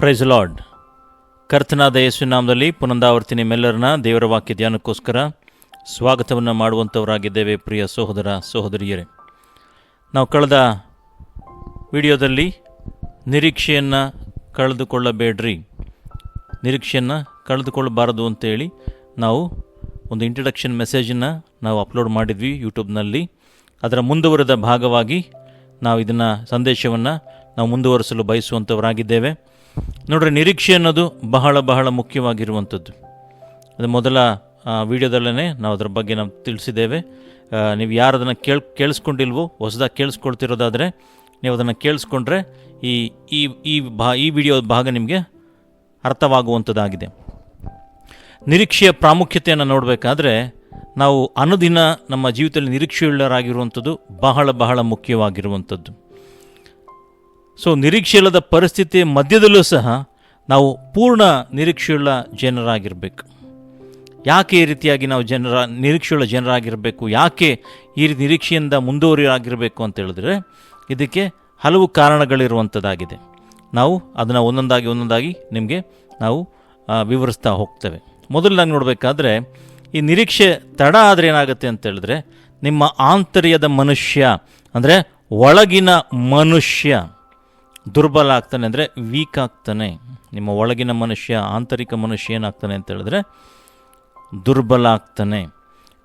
Price lord ಕರ್ತನಾದ ಯೇಸುನಾಮದಲ್ಲಿ ಪುನಂದಾವರ್ತಿ ನಿಮ್ಮೆಲ್ಲರನ್ನ ದೇವರ ವಾಕ್ಯ ಧ್ಯಾನಕ್ಕೋಸ್ಕರ ಸ್ವಾಗತವನ್ನು ಮಾಡುವಂಥವರಾಗಿದ್ದೇವೆ ಪ್ರಿಯ ಸಹೋದರ ಸಹೋದರಿಯರೇ. ನಾವು ಕಳೆದ ವಿಡಿಯೋದಲ್ಲಿ ನಿರೀಕ್ಷೆಯನ್ನು ಕಳೆದುಕೊಳ್ಳಬೇಡ್ರಿ. ನಿರೀಕ್ಷೆಯನ್ನು ಕಳೆದುಕೊಳ್ಳಬಾರದು ಅಂತೇಳಿ ನಾವು ಒಂದು ಇಂಟ್ರಡಕ್ಷನ್ ಮೆಸೇಜನ್ನು ನಾವು ಅಪ್ಲೋಡ್ ಮಾಡಿದ್ವಿ ಯೂಟ್ಯೂಬ್ನಲ್ಲಿ. ಅದರ ಮುಂದುವರೆದ ಭಾಗವಾಗಿ ನಾವು ಇದನ್ನು ಸಂದೇಶವನ್ನು ನಾವು ಮುಂದುವರಿಸಲು ಬಯಸುವಂಥವರಾಗಿದ್ದೇವೆ ನೋಡ್ರಿ, ನಿರೀಕ್ಷೆ ಅನ್ನೋದು ಬಹಳ ಬಹಳ ಮುಖ್ಯವಾಗಿರುವಂಥದ್ದು. ಅದು ಮೊದಲ ವೀಡಿಯೋದಲ್ಲೇ ನಾವು ಅದರ ಬಗ್ಗೆ ನಾವು ತಿಳಿಸಿದ್ದೇವೆ. ನೀವು ಯಾರು ಅದನ್ನು ಕೇಳ್, ಕೇಳಿಸ್ಕೊಂಡಿಲ್ವೋ, ಹೊಸದಾಗಿ ಕೇಳಿಸ್ಕೊಳ್ತಿರೋದಾದರೆ, ನೀವು ಅದನ್ನು ಕೇಳಿಸ್ಕೊಂಡ್ರೆ ಈ ಈ ಈ ಭಾ, ಈ ವಿಡಿಯೋ ಭಾಗ ನಿಮಗೆ ಅರ್ಥವಾಗುವಂಥದ್ದಾಗಿದೆ. ನಿರೀಕ್ಷೆಯ ಪ್ರಾಮುಖ್ಯತೆಯನ್ನು ನೋಡಬೇಕಾದ್ರೆ, ನಾವು ಅನುದಿನ ನಮ್ಮ ಜೀವಿತದಲ್ಲಿ ನಿರೀಕ್ಷೆಯುಳ್ಳರಾಗಿರುವಂಥದ್ದು ಬಹಳ ಬಹಳ ಮುಖ್ಯವಾಗಿರುವಂಥದ್ದು. ಸೊ ನಿರೀಕ್ಷೆಯಿಲ್ಲದ ಪರಿಸ್ಥಿತಿ ಮಧ್ಯದಲ್ಲೂ ಸಹ ನಾವು ಪೂರ್ಣ ನಿರೀಕ್ಷೆಯುಳ್ಳ ಜನರಾಗಿರಬೇಕು. ಯಾಕೆ ಈ ರೀತಿಯಾಗಿ ನಾವು ಜನರ, ನಿರೀಕ್ಷೆಯುಳ್ಳ ಜನರಾಗಿರಬೇಕು? ಯಾಕೆ ಈ ನಿರೀಕ್ಷೆಯಿಂದ ಮುಂದುವರಿಯಾಗಿರಬೇಕು ಅಂತ ಹೇಳಿದ್ರೆ, ಇದಕ್ಕೆ ಹಲವು ಕಾರಣಗಳಿರುವಂಥದ್ದಾಗಿದೆ. ನಾವು ಅದನ್ನು ಒಂದೊಂದಾಗಿ ಒಂದೊಂದಾಗಿ ನಿಮಗೆ ನಾವು ವಿವರಿಸ್ತಾ ಹೋಗ್ತೇವೆ. ಮೊದಲನಾಗಿ ನೋಡಬೇಕಾದ್ರೆ, ಈ ನಿರೀಕ್ಷೆ ತಡ ಆದರೆ ಏನಾಗುತ್ತೆ ಅಂತ ಹೇಳಿದ್ರೆ, ನಿಮ್ಮ ಆಂತರ್ಯದ ಮನುಷ್ಯ, ಅಂದರೆ ಒಳಗಿನ ಮನುಷ್ಯ ದುರ್ಬಲ ಆಗ್ತಾನೆ ಅಂದರೆ ವೀಕ್ ಆಗ್ತಾನೆ. ನಿಮ್ಮ ಒಳಗಿನ ಮನುಷ್ಯ, ಆಂತರಿಕ ಮನುಷ್ಯ ಏನಾಗ್ತಾನೆ ಅಂತ ಹೇಳಿದ್ರೆ ದುರ್ಬಲ ಆಗ್ತಾನೆ.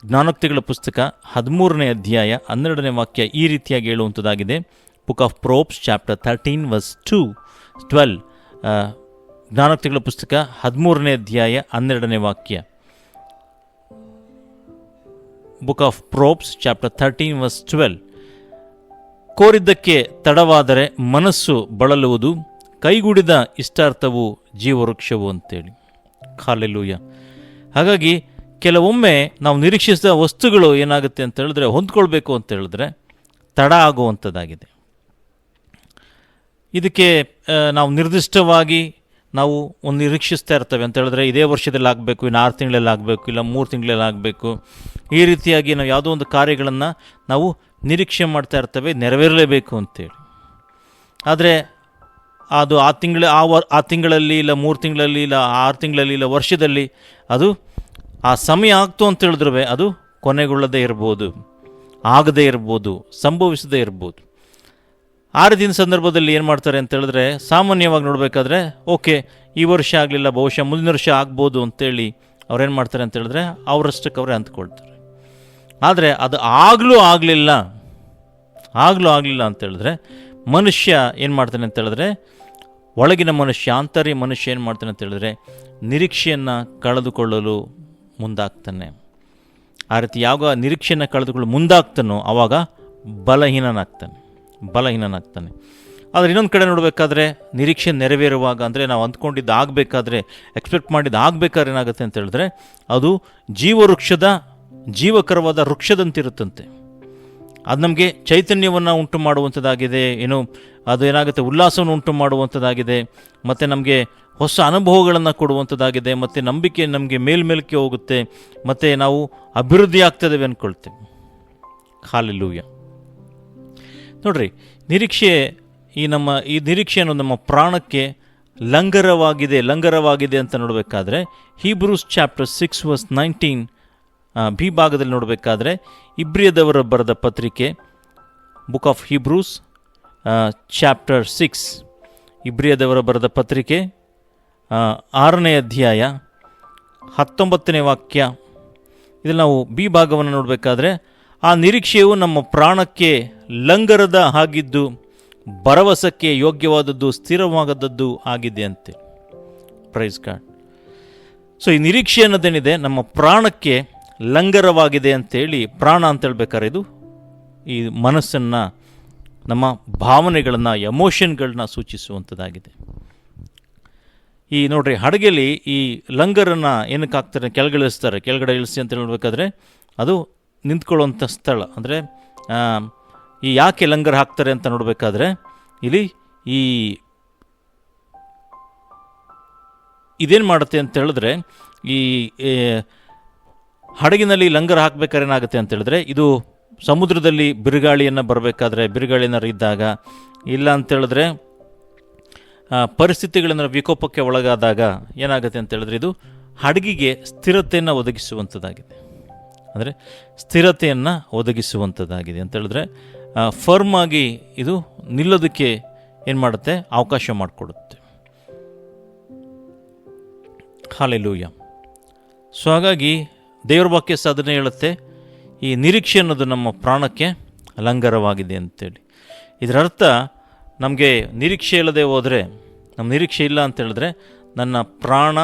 ಜ್ಞಾನೋಕ್ತಿಗಳ ಪುಸ್ತಕ ಹದಿಮೂರನೇ ಅಧ್ಯಾಯ ಹನ್ನೆರಡನೇ ವಾಕ್ಯ ಈ ರೀತಿಯಾಗಿ ಹೇಳುವಂಥದ್ದಾಗಿದೆ. Book of proverbs chapter thirteen verse to twelve ಜ್ಞಾನೋಕ್ತಿಗಳ ಪುಸ್ತಕ ಹದಿಮೂರನೇ ಅಧ್ಯಾಯ ಹನ್ನೆರಡನೇ ವಾಕ್ಯ. Book of proverbs chapter thirteen verse twelve ಕೋರಿದ್ದಕ್ಕೆ ತಡವಾದರೆ ಮನಸ್ಸು ಬಳಲುವುದು, ಕೈಗೂಡಿದ ಇಷ್ಟಾರ್ಥವು ಜೀವವೃಕ್ಷವು ಅಂತೇಳಿ. ಖಾಲೆಲೂಯ ಹಾಗಾಗಿ ಕೆಲವೊಮ್ಮೆ ನಾವು ನಿರೀಕ್ಷಿಸಿದ ವಸ್ತುಗಳು ಏನಾಗುತ್ತೆ ಅಂತ ಹೇಳಿದ್ರೆ ಹೊಂದ್ಕೊಳ್ಬೇಕು ಅಂತ ಹೇಳಿದ್ರೆ ತಡ ಆಗುವಂಥದ್ದಾಗಿದೆ. ಇದಕ್ಕೆ ನಾವು ನಿರ್ದಿಷ್ಟವಾಗಿ ನಾವು ಒಂದು ನಿರೀಕ್ಷಿಸ್ತಾ ಇರ್ತೇವೆ ಅಂತ ಹೇಳಿದ್ರೆ, ಇದೇ ವರ್ಷದಲ್ಲಿ ಆಗಬೇಕು, ಇನ್ನು ಆರು ತಿಂಗಳಲ್ಲಿ ಆಗಬೇಕು, ಇಲ್ಲ ಮೂರು ತಿಂಗಳಲ್ಲಿ ಆಗಬೇಕು. ಈ ರೀತಿಯಾಗಿ ನಾವು ಯಾವುದೋ ಒಂದು ಕಾರ್ಯಗಳನ್ನು ನಾವು ನಿರೀಕ್ಷೆ ಮಾಡ್ತಾ ಇರ್ತೇವೆ, ನೆರವೇರಲೇಬೇಕು ಅಂತೇಳಿ. ಆದರೆ ಅದು ಆ ತಿಂಗಳ, ಆ ವರ್, ಆ ತಿಂಗಳಲ್ಲಿ, ಇಲ್ಲ ಮೂರು ತಿಂಗಳಲ್ಲಿ, ಇಲ್ಲ ಆರು ತಿಂಗಳಲ್ಲಿ, ಇಲ್ಲ ವರ್ಷದಲ್ಲಿ ಅದು ಆ ಸಮಯ ಆಗ್ತು ಅಂತ ಹೇಳಿದ್ರೂ ಅದು ಕೊನೆಗೊಳ್ಳದೇ ಇರ್ಬೋದು, ಆಗದೇ ಇರ್ಬೋದು, ಸಂಭವಿಸದೇ ಇರ್ಬೋದು. ಆ ದಿನ ಸಂದರ್ಭದಲ್ಲಿ ಏನು ಮಾಡ್ತಾರೆ ಅಂತ ಹೇಳಿದ್ರೆ, ಸಾಮಾನ್ಯವಾಗಿ ನೋಡಬೇಕಾದ್ರೆ, ಓಕೆ, ಈ ವರ್ಷ ಆಗಲಿಲ್ಲ, ಬಹುಶಃ ಮುಂದಿನ ವರ್ಷ ಆಗ್ಬೋದು ಅಂತೇಳಿ ಅವ್ರೇನು ಮಾಡ್ತಾರೆ ಅಂತ ಹೇಳಿದ್ರೆ, ಅವರಷ್ಟಕ್ಕೆ ಅವರೇ ಅಂದ್ಕೊಳ್ತಾರೆ ಆದರೆ ಅದು ಆಗಲೂ ಆಗಲಿಲ್ಲ ಆಗಲೂ ಆಗಲಿಲ್ಲ ಅಂತ ಹೇಳಿದ್ರೆ, ಮನುಷ್ಯ ಏನು ಮಾಡ್ತಾನೆ ಅಂತ ಹೇಳಿದ್ರೆ, ಒಳಗಿನ ಮನುಷ್ಯ ಆಂತರ್ಯ ಮನುಷ್ಯ ಏನು ಮಾಡ್ತಾನೆ ಅಂತ ಹೇಳಿದ್ರೆ, ನಿರೀಕ್ಷೆಯನ್ನು ಕಳೆದುಕೊಳ್ಳಲು ಮುಂದಾಗ್ತಾನೆ. ಆ ರೀತಿ ಯಾವಾಗ ನಿರೀಕ್ಷೆಯನ್ನು ಕಳೆದುಕೊಳ್ಳಲು ಮುಂದಾಗ್ತಾನೋ ಆವಾಗ ಬಲಹೀನನಾಗ್ತಾನೆ. ಬಲಹೀನನಾಗ್ತಾನೆ. ಆದರೆ ಇನ್ನೊಂದು ಕಡೆ ನೋಡಬೇಕಾದ್ರೆ ನಿರೀಕ್ಷೆ ನೆರವೇರುವಾಗ, ಅಂದರೆ ನಾವು ಅಂದ್ಕೊಂಡಿದ್ದು ಆಗಬೇಕಾದ್ರೆ ಎಕ್ಸ್ಪೆಕ್ಟ್ ಮಾಡಿದ್ದು ಆಗಬೇಕಾದ್ರೆ ಏನಾಗುತ್ತೆ ಅಂತ ಹೇಳಿದ್ರೆ, ಅದು ಜೀವವೃಕ್ಷದ, ಜೀವಕರವಾದ ವೃಕ್ಷದಂತಿರುತ್ತಂತೆ. ಅದು ನಮಗೆ ಚೈತನ್ಯವನ್ನು ಉಂಟು ಮಾಡುವಂಥದ್ದಾಗಿದೆ ಏನು, ಅದು ಏನಾಗುತ್ತೆ, ಉಲ್ಲಾಸವನ್ನು ಉಂಟು ಮಾಡುವಂಥದ್ದಾಗಿದೆ ಮತ್ತು ನಮಗೆ ಹೊಸ ಅನುಭವಗಳನ್ನು ಕೊಡುವಂಥದ್ದಾಗಿದೆ ಮತ್ತು ನಂಬಿಕೆ ನಮಗೆ ಮೇಲ್ಮೇಲಕ್ಕೆ ಹೋಗುತ್ತೆ, ಮತ್ತು ನಾವು ಅಭಿವೃದ್ಧಿ ಆಗ್ತದೇವೆ ಅಂದ್ಕೊಳ್ತೇವೆ. ಹಾಲೆಲೂಯ. ನೋಡ್ರಿ, ನಿರೀಕ್ಷೆ ಈ ನಮ್ಮ, ಈ ನಿರೀಕ್ಷೆ ಅನ್ನೋದು ನಮ್ಮ ಪ್ರಾಣಕ್ಕೆ ಲಂಗರವಾಗಿದೆ ಲಂಗರವಾಗಿದೆ ಅಂತ ನೋಡಬೇಕಾದ್ರೆ, Hebrews chapter six verse nineteen B ಭಾಗದಲ್ಲಿ ನೋಡಬೇಕಾದ್ರೆ, ಇಬ್ರಿಯದವರ ಬರೆದ ಪತ್ರಿಕೆ book of Hebrews chapter six ಇಬ್ರಿಯದವರ ಬರೆದ ಪತ್ರಿಕೆ ಆರನೇ ಅಧ್ಯಾಯ, ಹತ್ತೊಂಬತ್ತನೇ ವಾಕ್ಯ. ಇದರಲ್ಲಿ ನಾವು ಬಿ ಭಾಗವನ್ನು ನೋಡಬೇಕಾದ್ರೆ, ಆ ನಿರೀಕ್ಷೆಯು ನಮ್ಮ ಪ್ರಾಣಕ್ಕೆ ಲಂಗರದ ಹಾಗಿದ್ದು ಭರವಸಕ್ಕೆ ಯೋಗ್ಯವಾದದ್ದು ಸ್ಥಿರವಾಗದದ್ದು ಆಗಿದೆ ಅಂತೆ ಪ್ರೈಸ್ ಕಾರ್ಡ್ ಸೊ ಈ ನಿರೀಕ್ಷೆ ಅನ್ನೋದೇನಿದೆ, ನಮ್ಮ ಪ್ರಾಣಕ್ಕೆ ಲಂಗರವಾಗಿದೆ ಅಂತೇಳಿ ಪ್ರಾಣ ಅಂತ ಹೇಳ್ಬೇಕಾದ್ರೆ ಇದು? ಈ ಮನಸ್ಸನ್ನು, ನಮ್ಮ ಭಾವನೆಗಳನ್ನು ಎಮೋಷನ್ಗಳನ್ನ ಸೂಚಿಸುವಂಥದ್ದಾಗಿದೆ. ಈ ನೋಡ್ರಿ, ಹಡಗೆಲಿ ಈ ಲಂಗರನ್ನು ಏನಕ್ಕೆ ಹಾಕ್ತಾರೆ, ಕೆಳಗಡೆ ಇಳಿಸ್ತಾರೆ, ಕೆಳಗಡೆ ಇಳಿಸಿ ಅಂತ ಹೇಳ್ಬೇಕಾದ್ರೆ ಅದು ನಿಂತ್ಕೊಳ್ಳುವಂಥ ಸ್ಥಳ. ಅಂದರೆ ಈ ಯಾಕೆ ಲಂಗರ್ ಹಾಕ್ತಾರೆ ಅಂತ ನೋಡಬೇಕಾದ್ರೆ, ಇಲ್ಲಿ ಈ ಇದೇನು ಮಾಡುತ್ತೆ ಅಂತ ಹೇಳಿದ್ರೆ, ಈ ಹಡಗಿನಲ್ಲಿ ಲಂಗರ್ ಹಾಕ್ಬೇಕಾದ್ರೆ ಏನಾಗುತ್ತೆ ಅಂತ ಹೇಳಿದ್ರೆ, ಇದು ಸಮುದ್ರದಲ್ಲಿ ಬಿರುಗಾಳಿಯನ್ನು ಬರಬೇಕಾದ್ರೆ ಬಿರುಗಾಳಿ ಏನಾರು ಇದ್ದಾಗ, ಇಲ್ಲ ಅಂತೇಳಿದ್ರೆ ಪರಿಸ್ಥಿತಿಗಳನ್ನು ವಿಕೋಪಕ್ಕೆ ಒಳಗಾದಾಗ ಏನಾಗುತ್ತೆ ಅಂತ ಹೇಳಿದ್ರೆ, ಇದು ಹಡಗಿಗೆ ಸ್ಥಿರತೆಯನ್ನು ಒದಗಿಸುವಂಥದ್ದಾಗಿದೆ ಅಂದರೆ ಸ್ಥಿರತೆಯನ್ನು ಒದಗಿಸುವಂಥದ್ದಾಗಿದೆ ಅಂತ ಹೇಳಿದ್ರೆ ಫರ್ಮ್ ಆಗಿ ಇದು ನಿಲ್ಲೋದಕ್ಕೆ ಏನು ಮಾಡುತ್ತೆ? ಅವಕಾಶ ಮಾಡಿಕೊಡುತ್ತೆ. ಹಾಲೆಲೂಯ. ಸೊ ಹಾಗಾಗಿ ದೇವ್ರ ವಾಕ್ಯ ಸಾಧನೆ ಹೇಳುತ್ತೆ, ಈ ನಿರೀಕ್ಷೆ ಅನ್ನೋದು ನಮ್ಮ ಪ್ರಾಣಕ್ಕೆ ಅಲಂಕಾರವಾಗಿದೆ ಅಂತೇಳಿ. ಇದರ ಅರ್ಥ, ನಮಗೆ ನಿರೀಕ್ಷೆ ಇಲ್ಲದೆ ಹೋದರೆ ನಮ್ಮ ನಿರೀಕ್ಷೆ ಇಲ್ಲ ಅಂತ ಹೇಳಿದ್ರೆ, ನನ್ನ ಪ್ರಾಣ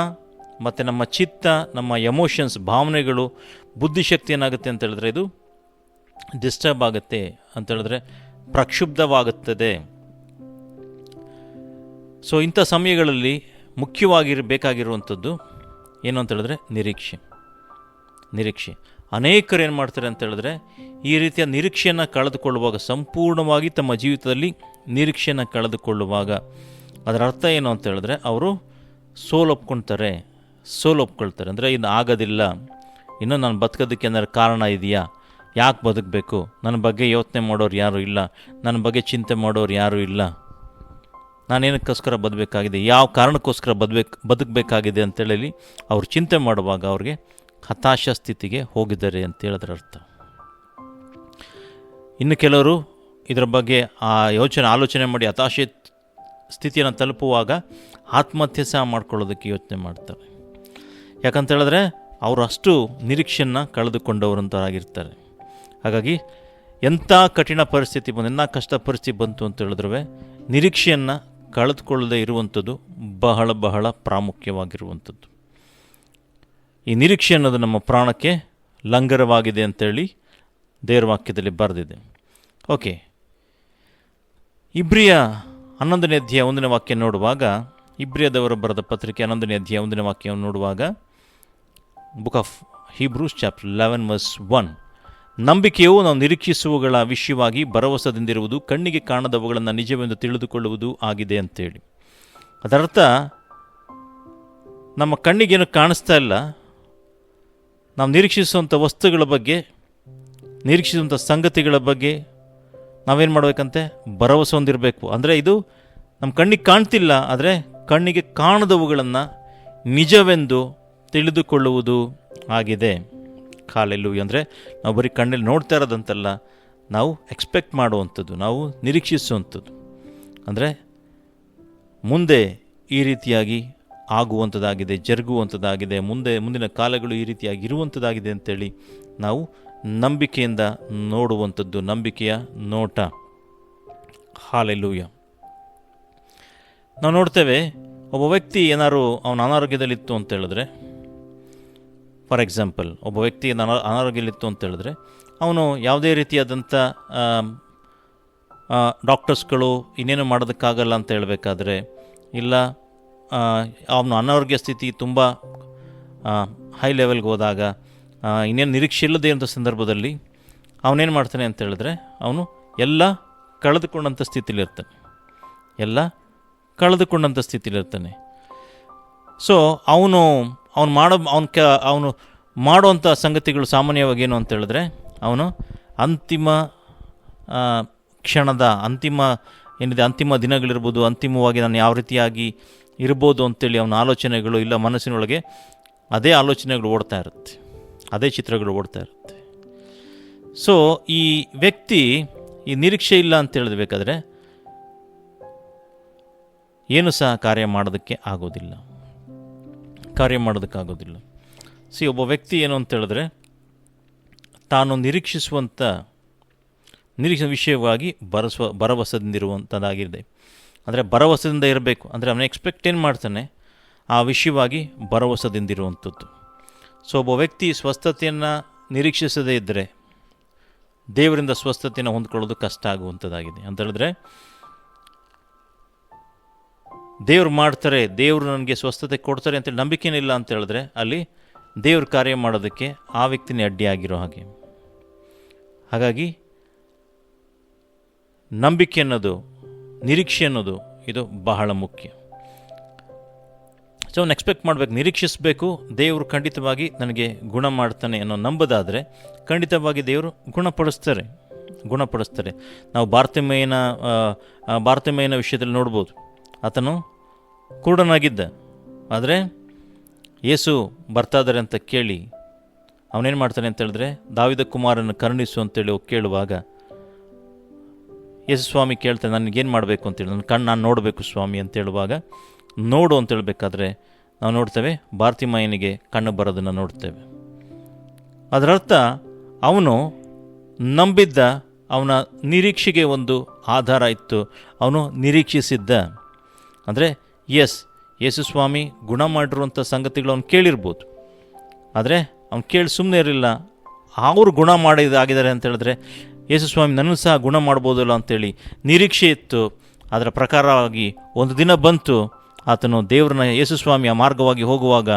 ಮತ್ತು ನಮ್ಮ ಚಿತ್ತ, ನಮ್ಮ ಎಮೋಷನ್ಸ್ ಭಾವನೆಗಳು, ಬುದ್ಧಿಶಕ್ತಿ ಏನಾಗುತ್ತೆ ಅಂತ ಹೇಳಿದ್ರೆ ಇದು ಡಿಸ್ಟರ್ಬ್ ಆಗುತ್ತೆ ಅಂತ ಹೇಳಿದ್ರೆ ಪ್ರಕ್ಷುಬ್ಧವಾಗುತ್ತದೆ. ಸೊ ಇಂಥ ಸಮಯಗಳಲ್ಲಿ ಮುಖ್ಯವಾಗಿರಬೇಕಾಗಿರುವಂಥದ್ದು ಏನು ಅಂತ ಹೇಳಿದ್ರೆ ನಿರೀಕ್ಷೆ. ನಿರೀಕ್ಷೆ. ಅನೇಕರು ಏನು ಮಾಡ್ತಾರೆ ಅಂತ ಹೇಳಿದ್ರೆ ಈ ರೀತಿಯ ನಿರೀಕ್ಷೆಯನ್ನು ಕಳೆದುಕೊಳ್ಳುವಾಗ, ಸಂಪೂರ್ಣವಾಗಿ ತಮ್ಮ ಜೀವಿತದಲ್ಲಿ ನಿರೀಕ್ಷೆಯನ್ನು ಕಳೆದುಕೊಳ್ಳುವಾಗ. ಅದರ ಅರ್ಥ ಏನು ಅಂತ ಹೇಳಿದ್ರೆ ಅವರು ಸೋಲೊಪ್ಕೊಳ್ತಾರೆ ಸೋಲೊಪ್ಕೊಳ್ತಾರೆ. ಅಂದರೆ ಇದು ಆಗೋದಿಲ್ಲ. ಇನ್ನೂ ನಾನು ಬದುಕೋದಕ್ಕೆ ಏನಾದ್ರು ಕಾರಣ ಇದೆಯಾ? ಯಾಕೆ ಬದುಕಬೇಕು? ನನ್ನ ಬಗ್ಗೆ ಯೋಚನೆ ಮಾಡೋರು ಯಾರೂ ಇಲ್ಲ. ನನ್ನ ಬಗ್ಗೆ ಚಿಂತೆ ಮಾಡೋರು ಯಾರೂ ಇಲ್ಲ. ನಾನೇನಕ್ಕೋಸ್ಕರ ಬದುಬೇಕಾಗಿದೆ? ಯಾವ ಕಾರಣಕ್ಕೋಸ್ಕರ ಬದಬೇಕು, ಬದುಕಬೇಕಾಗಿದೆ ಅಂತೇಳಿ ಅವ್ರು ಚಿಂತೆ ಮಾಡುವಾಗ ಅವ್ರಿಗೆ ಹತಾಶ ಸ್ಥಿತಿಗೆ ಹೋಗಿದ್ದಾರೆ ಅಂತ ಹೇಳಿದ್ರ ಅರ್ಥ. ಇನ್ನು ಕೆಲವರು ಇದರ ಬಗ್ಗೆ ಆ ಯೋಚನೆ, ಆಲೋಚನೆ ಮಾಡಿ ಹತಾಶೆ ಸ್ಥಿತಿಯನ್ನು ತಲುಪುವಾಗ ಆತ್ಮಹತ್ಯೆ ಸಹ ಮಾಡ್ಕೊಳ್ಳೋದಕ್ಕೆ ಯೋಚನೆ ಮಾಡ್ತಾರೆ. ಯಾಕಂತ ಹೇಳಿದ್ರೆ ಅವರು ಅಷ್ಟು ನಿರೀಕ್ಷೆಯನ್ನು ಕಳೆದುಕೊಂಡವರಂತರಾಗಿರ್ತಾರೆ ಹಾಗಾಗಿ ಎಂಥ ಕಠಿಣ ಪರಿಸ್ಥಿತಿ ಬಂದು, ಎಂಥ ಕಷ್ಟ ಪರಿಸ್ಥಿತಿ ಬಂತು ಅಂತ ಹೇಳಿದ್ರೆ ನಿರೀಕ್ಷೆಯನ್ನು ಕಳೆದುಕೊಳ್ಳದೆ ಇರುವಂಥದ್ದು ಬಹಳ ಬಹಳ ಪ್ರಾಮುಖ್ಯವಾಗಿರುವಂಥದ್ದು. ಈ ನಿರೀಕ್ಷೆ ಅನ್ನೋದು ನಮ್ಮ ಪ್ರಾಣಕ್ಕೆ ಲಂಗರವಾಗಿದೆ ಅಂತೇಳಿ ದೇವರವಾಕ್ಯದಲ್ಲಿ ಬರೆದಿದೆ. ಓಕೆ. ಇಬ್ರಿಯ ಹನ್ನೊಂದನೇ ಅಧ್ಯಾಯ ಒಂದನೇ ವಾಕ್ಯ ನೋಡುವಾಗ, ಇಬ್ರಿಯದವರು ಬರೆದ ಪತ್ರಿಕೆ ಹನ್ನೊಂದನೇ ಅಧ್ಯಾಯ ಒಂದನೇ ವಾಕ್ಯವನ್ನು ನೋಡುವಾಗ, book of Hebrews chapter eleven verse one ನಂಬಿಕೆಯು ನಾವು ನಿರೀಕ್ಷಿಸುವಗಳ ವಿಷಯವಾಗಿ ಭರವಸೆದಿಂದಿರುವುದು, ಕಣ್ಣಿಗೆ ಕಾಣದವುಗಳನ್ನು ನಿಜವೆಂದು ತಿಳಿದುಕೊಳ್ಳುವುದು ಆಗಿದೆ ಅಂತೇಳಿ. ಅದರರ್ಥ, ನಮ್ಮ ಕಣ್ಣಿಗೇನು ಕಾಣಿಸ್ತಾ ಇಲ್ಲ, ನಾವು ನಿರೀಕ್ಷಿಸುವಂಥ ವಸ್ತುಗಳ ಬಗ್ಗೆ, ನಿರೀಕ್ಷಿಸುವಂಥ ಸಂಗತಿಗಳ ಬಗ್ಗೆ ನಾವೇನು ಮಾಡಬೇಕಂತೆ? ಭರವಸೆ ಹೊಂದಿರಬೇಕು. ಅಂದರೆ ಇದು ನಮ್ಮ ಕಣ್ಣಿಗೆ ಕಾಣ್ತಿಲ್ಲ, ಆದರೆ ಕಣ್ಣಿಗೆ ಕಾಣದವುಗಳನ್ನು ನಿಜವೆಂದು ತಿಳಿದುಕೊಳ್ಳುವುದು ಆಗಿದೆ. ಕಾಲೆಲ್ಲು ಅಂದರೆ ನಾವು ಬರೀ ಕಣ್ಣಲ್ಲಿ ನೋಡ್ತಾ ಇರೋದಂತಲ್ಲ, ನಾವು ಎಕ್ಸ್ಪೆಕ್ಟ್ ಮಾಡುವಂಥದ್ದು, ನಾವು ನಿರೀಕ್ಷಿಸುವಂಥದ್ದು. ಅಂದರೆ ಮುಂದೆ ಈ ರೀತಿಯಾಗಿ ಆಗುವಂಥದ್ದಾಗಿದೆ, ಜರುಗುವಂಥದ್ದಾಗಿದೆ, ಮುಂದೆ, ಮುಂದಿನ ಕಾಲಗಳು ಈ ರೀತಿಯಾಗಿ ಇರುವಂಥದ್ದಾಗಿದೆ ಅಂತೇಳಿ ನಾವು ನಂಬಿಕೆಯಿಂದ ನೋಡುವಂಥದ್ದು, ನಂಬಿಕೆಯ ನೋಟ. ಹಾಲೆಲ್ಲೂಯ. ನಾವು ನೋಡ್ತೇವೆ, ಒಬ್ಬ ವ್ಯಕ್ತಿ ಏನಾದ್ರು ಅವನ ಅನಾರೋಗ್ಯದಲ್ಲಿತ್ತು ಅಂತ ಹೇಳಿದ್ರೆ ಫಾರ್ ಎಕ್ಸಾಂಪಲ್, ಒಬ್ಬ ವ್ಯಕ್ತಿ ಅನಾ ಅನಾರೋಗ್ಯಲಿತ್ತು ಅಂತ ಹೇಳಿದ್ರೆ, ಅವನು ಯಾವುದೇ ರೀತಿಯಾದಂಥ ಡಾಕ್ಟರ್ಸ್ಗಳು ಇನ್ನೇನು ಮಾಡೋದಕ್ಕಾಗಲ್ಲ ಅಂತ ಹೇಳಬೇಕಾದ್ರೆ, ಇಲ್ಲ ಅವನು ಅನಾರೋಗ್ಯ ಸ್ಥಿತಿ ತುಂಬ ಹೈ ಲೆವೆಲ್ಗೆ ಹೋದಾಗ ಇನ್ನೇನು ನಿರೀಕ್ಷೆ ಇಲ್ಲದೆ ಅಂಥ ಸಂದರ್ಭದಲ್ಲಿ ಅವನೇನು ಮಾಡ್ತಾನೆ ಅಂತ ಹೇಳಿದ್ರೆ, ಅವನು ಎಲ್ಲ ಕಳೆದುಕೊಂಡಂಥ ಸ್ಥಿತಿಲಿರ್ತಾನೆ ಎಲ್ಲ ಕಳೆದುಕೊಂಡಂಥ ಸ್ಥಿತಿಲಿರ್ತಾನೆ ಸೊ ಅವನು ಅವನು ಮಾಡೋ, ಅವನ ಕ, ಅವನು ಮಾಡುವಂಥ ಸಂಗತಿಗಳು ಸಾಮಾನ್ಯವಾಗಿ ಏನು ಅಂತ ಹೇಳಿದ್ರೆ, ಅವನು ಅಂತಿಮ ಕ್ಷಣದ, ಅಂತಿಮ, ಏನಿದೆ, ಅಂತಿಮ ದಿನಗಳಿರ್ಬೋದು, ಅಂತಿಮವಾಗಿ ನಾನು ಯಾವ ರೀತಿಯಾಗಿ ಇರ್ಬೋದು ಅಂತೇಳಿ ಅವನ ಆಲೋಚನೆಗಳು ಇಲ್ಲ ಮನಸ್ಸಿನೊಳಗೆ ಅದೇ ಆಲೋಚನೆಗಳು ಓಡ್ತಾ ಇರುತ್ತೆ. ಅದೇ ಚಿತ್ರಗಳು ಓಡ್ತಾ ಇರುತ್ತೆ. ಸೊ ಈ ವ್ಯಕ್ತಿ ಈ ನಿರೀಕ್ಷೆ ಇಲ್ಲ ಅಂತ ಹೇಳಬೇಕಾದ್ರೆ ಏನು ಸಹ ಕಾರ್ಯ ಮಾಡೋದಕ್ಕೆ ಆಗೋದಿಲ್ಲ. ಕಾರ್ಯ ಮಾಡೋದಕ್ಕಾಗೋದಿಲ್ಲ. ಸಿ, ಒಬ್ಬ ವ್ಯಕ್ತಿ ಏನು ಅಂತ ಹೇಳಿದ್ರೆ, ತಾನು ನಿರೀಕ್ಷಿಸುವಂಥ ನಿರೀಕ್ಷೆ ವಿಷಯವಾಗಿ ಭರಸ್ವ ಭರವಸೆದಿಂದಿರುವಂಥದ್ದಾಗಿದೆ ಅಂದರೆ ಭರವಸೆಯಿಂದ ಇರಬೇಕು. ಅಂದರೆ ಅವನು ಎಕ್ಸ್ಪೆಕ್ಟ್ ಏನು ಮಾಡ್ತಾನೆ? ಆ ವಿಷಯವಾಗಿ ಭರವಸೆದಿಂದಿರುವಂಥದ್ದು ಸೊ, ಒಬ್ಬ ವ್ಯಕ್ತಿ ಸ್ವಸ್ಥತೆಯನ್ನು ನಿರೀಕ್ಷಿಸದೇ ಇದ್ದರೆ ದೇವರಿಂದ ಸ್ವಸ್ಥತೆಯನ್ನು ಹೊಂದ್ಕೊಳ್ಳೋದು ಕಷ್ಟ ಆಗುವಂಥದ್ದಾಗಿದೆ ಅಂತ ಹೇಳಿದ್ರೆ ದೇವ್ರು ಮಾಡ್ತಾರೆ, ದೇವರು ನನಗೆ ಸ್ವಸ್ಥತೆ ಕೊಡ್ತಾರೆ ಅಂತೇಳಿ ನಂಬಿಕೆನಿಲ್ಲ ಅಂತ ಹೇಳಿದ್ರೆ ಅಲ್ಲಿ ದೇವ್ರ ಕಾರ್ಯ ಮಾಡೋದಕ್ಕೆ ಆ ವ್ಯಕ್ತಿನೇ ಅಡ್ಡಿಯಾಗಿರೋ ಹಾಗೆ. ಹಾಗಾಗಿ ನಂಬಿಕೆ ಅನ್ನೋದು, ನಿರೀಕ್ಷೆ ಅನ್ನೋದು, ಇದು ಬಹಳ ಮುಖ್ಯ. ಸೊ ಅವ್ನು ಎಕ್ಸ್ಪೆಕ್ಟ್ ಮಾಡಬೇಕು, ನಿರೀಕ್ಷಿಸಬೇಕು, ದೇವರು ಖಂಡಿತವಾಗಿ ನನಗೆ ಗುಣ ಮಾಡ್ತಾನೆ ಅನ್ನೋ ನಂಬೋದಾದರೆ ಖಂಡಿತವಾಗಿ ದೇವರು ಗುಣಪಡಿಸ್ತಾರೆ ಗುಣಪಡಿಸ್ತಾರೆ. ನಾವು ಭಾರತಮಯನ ಭಾರತಮಯನ ವಿಷಯದಲ್ಲಿ ನೋಡ್ಬೋದು. ಆತನು ಕುರುಡನಾಗಿದ್ದ. ಆದರೆ ಯೇಸು ಬರ್ತಾ ಇದ್ದಾರೆ ಅಂತ ಕೇಳಿ ಅವನೇನು ಮಾಡ್ತಾನೆ ಅಂತ ಹೇಳಿದ್ರೆ, ದಾವಿದ ಕುಮಾರನ ಕರುಣಿಸು ಅಂತೇಳಿ ಕೇಳುವಾಗ ಯೇಸು ಸ್ವಾಮಿ ಕೇಳ್ತಾನೆ, ನನಗೇನು ಮಾಡಬೇಕು ಅಂತೇಳಿ ನನ್ನ ಕಣ್ಣು ನಾನು ನೋಡಬೇಕು ಸ್ವಾಮಿ ಅಂತ ಹೇಳುವಾಗ, ನೋಡು ಅಂತ ಹೇಳಬೇಕಾದ್ರೆ ನಾವು ನೋಡ್ತೇವೆ ಭಾರತಿಮಾಯನಿಗೆ ಕಣ್ಣು ಬರೋದನ್ನು ನೋಡ್ತೇವೆ. ಅದರರ್ಥ ಅವನು ನಂಬಿದ್ದ, ಅವನ ನಿರೀಕ್ಷೆಗೆ ಒಂದು ಆಧಾರ ಇತ್ತು, ಅವನು ನಿರೀಕ್ಷಿಸಿದ್ದ. ಅಂದರೆ, ಎಸ್ ಯೇಸು ಸ್ವಾಮಿ ಗುಣ ಮಾಡಿರುವಂಥ ಸಂಗತಿಗಳು ಅವ್ನು ಕೇಳಿರ್ಬೋದು. ಆದರೆ, ಅವ್ನು ಕೇಳಿ ಸುಮ್ಮನೆ ಇರಲಿಲ್ಲ. ಅವರು ಗುಣ ಮಾಡಿದಾಗಿದ್ದಾರೆ ಅಂತ ಹೇಳಿದ್ರೆ ಯೇಸು ಸ್ವಾಮಿ ನನ್ನೂ ಸಹ ಗುಣ ಮಾಡ್ಬೋದಲ್ಲ ಅಂತೇಳಿ ನಿರೀಕ್ಷೆ ಇತ್ತು. ಅದರ ಪ್ರಕಾರವಾಗಿ ಒಂದು ದಿನ ಬಂತು. ಆತನು ದೇವರನ್ನ ಯೇಸು ಸ್ವಾಮಿಯ ಮಾರ್ಗವಾಗಿ ಹೋಗುವಾಗ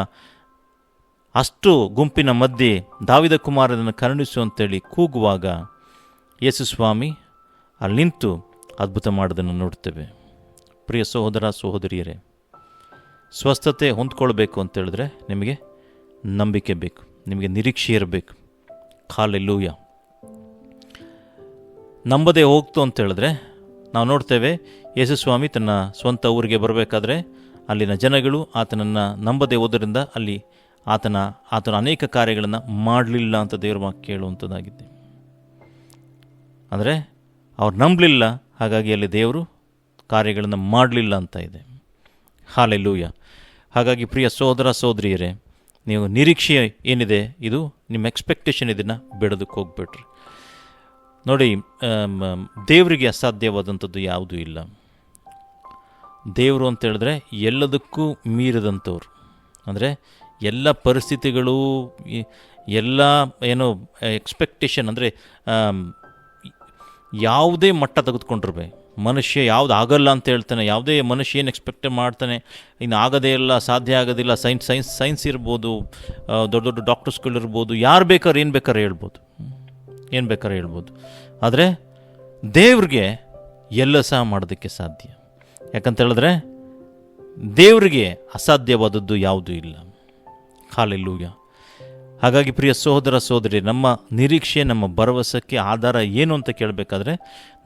ಅಷ್ಟು ಗುಂಪಿನ ಮಧ್ಯೆ ದಾವಿದ ಕುಮಾರನನ್ನು ಕರುಣಿಸು ಅಂತೇಳಿ ಕೂಗುವಾಗ ಯೇಸು ಸ್ವಾಮಿ ಅಲ್ಲಿ ನಿಂತು ಅದ್ಭುತ ಮಾಡೋದನ್ನು ನೋಡ್ತೇವೆ. ಪ್ರಿಯ ಸಹೋದರ ಸಹೋದರಿಯರೇ, ಸ್ವಸ್ಥತೆ ಹೊಂದ್ಕೊಳ್ಬೇಕು ಅಂತೇಳಿದ್ರೆ ನಿಮಗೆ ನಂಬಿಕೆ ಬೇಕು, ನಿಮಗೆ ನಿರೀಕ್ಷೆ ಇರಬೇಕು. ಲೂಯ ನಂಬದೆ ಹೋಗ್ತು ಅಂತ ಹೇಳಿದ್ರೆ ನಾವು ನೋಡ್ತೇವೆ ಯೇಸು ಸ್ವಾಮಿ ತನ್ನ ಸ್ವಂತ ಊರಿಗೆ ಬರಬೇಕಾದ್ರೆ ಅಲ್ಲಿನ ಜನಗಳು ಆತನನ್ನು ನಂಬದೆ ಹೋದರಿಂದ ಅಲ್ಲಿ ಆತನ ಆತನ ಅನೇಕ ಕಾರ್ಯಗಳನ್ನು ಮಾಡಲಿಲ್ಲ ಅಂತ ದೇವ್ರ ಕೇಳುವಂಥದ್ದಾಗಿದೆ ಅಂದರೆ ಅವ್ರು ನಂಬಲಿಲ್ಲ, ಹಾಗಾಗಿ ಅಲ್ಲಿ ದೇವರು ಕಾರ್ಯಗಳನ್ನು ಮಾಡಲಿಲ್ಲ ಅಂತ ಇದೆ. ಹಾಲೆಲ್ಲೂಯ ಹಾಗಾಗಿ ಪ್ರಿಯ ಸೋದರ ಸೋದರಿಯರೇ, ನೀವು ನಿರೀಕ್ಷೆ ಏನಿದೆ? ಇದು ನಿಮ್ಮ ಎಕ್ಸ್ಪೆಕ್ಟೇಷನ್ ಇದನ್ನು ಬಿಡೋದಕ್ಕೆ ಹೋಗ್ಬಿಟ್ರಿ. ನೋಡಿ ದೇವರಿಗೆ ಅಸಾಧ್ಯವಾದಂಥದ್ದು ಯಾವುದೂ ಇಲ್ಲ. ದೇವರು ಅಂತೇಳಿದ್ರೆ ಎಲ್ಲದಕ್ಕೂ ಮೀರಿದಂಥವ್ರು. ಅಂದರೆ ಎಲ್ಲ ಪರಿಸ್ಥಿತಿಗಳು ಎಲ್ಲ ಏನು ಎಕ್ಸ್ಪೆಕ್ಟೇಷನ್ ಅಂದರೆ ಯಾವುದೇ ಮಟ್ಟ ತೆಗೆದುಕೊಂಡಿರ್ಬೇ ಮನುಷ್ಯ ಯಾವ್ದು ಆಗಲ್ಲ ಅಂತ ಹೇಳ್ತಾನೆ, ಯಾವುದೇ ಮನುಷ್ಯ ಏನು ಎಕ್ಸ್ಪೆಕ್ಟ್ ಮಾಡ್ತಾನೆ, ಇನ್ನು ಆಗದೇ ಇಲ್ಲ, ಸಾಧ್ಯ ಆಗೋದಿಲ್ಲ ಸೈನ್ಸ್ ಸೈನ್ಸ್ ಸೈನ್ಸ್ ಇರ್ಬೋದು ದೊಡ್ಡ ದೊಡ್ಡ ಡಾಕ್ಟರ್ಸ್ಗಳಿರ್ಬೋದು ಯಾರು ಬೇಕಾದ್ರೆ ಏನು ಬೇಕಾದ್ರೆ ಹೇಳ್ಬೋದು. ಏನು ಬೇಕಾದ್ರೆ ಹೇಳ್ಬೋದು. ಆದರೆ ದೇವ್ರಿಗೆ ಎಲ್ಲ ಸಹ ಮಾಡೋದಕ್ಕೆ ಸಾಧ್ಯ. ಯಾಕಂತ ಹೇಳಿದ್ರೆ ದೇವರಿಗೆ ಅಸಾಧ್ಯವಾದದ್ದು ಯಾವುದೂ ಇಲ್ಲ. ಕಾಲೆಲ್ಲೂಗ ಹಾಗಾಗಿ ಪ್ರಿಯ ಸಹೋದರ ಸಹೋದರಿ, ನಮ್ಮ ನಿರೀಕ್ಷೆ, ನಮ್ಮ ಭರವಸಕ್ಕೆ ಆಧಾರ ಏನು ಅಂತ ಕೇಳಬೇಕಾದ್ರೆ,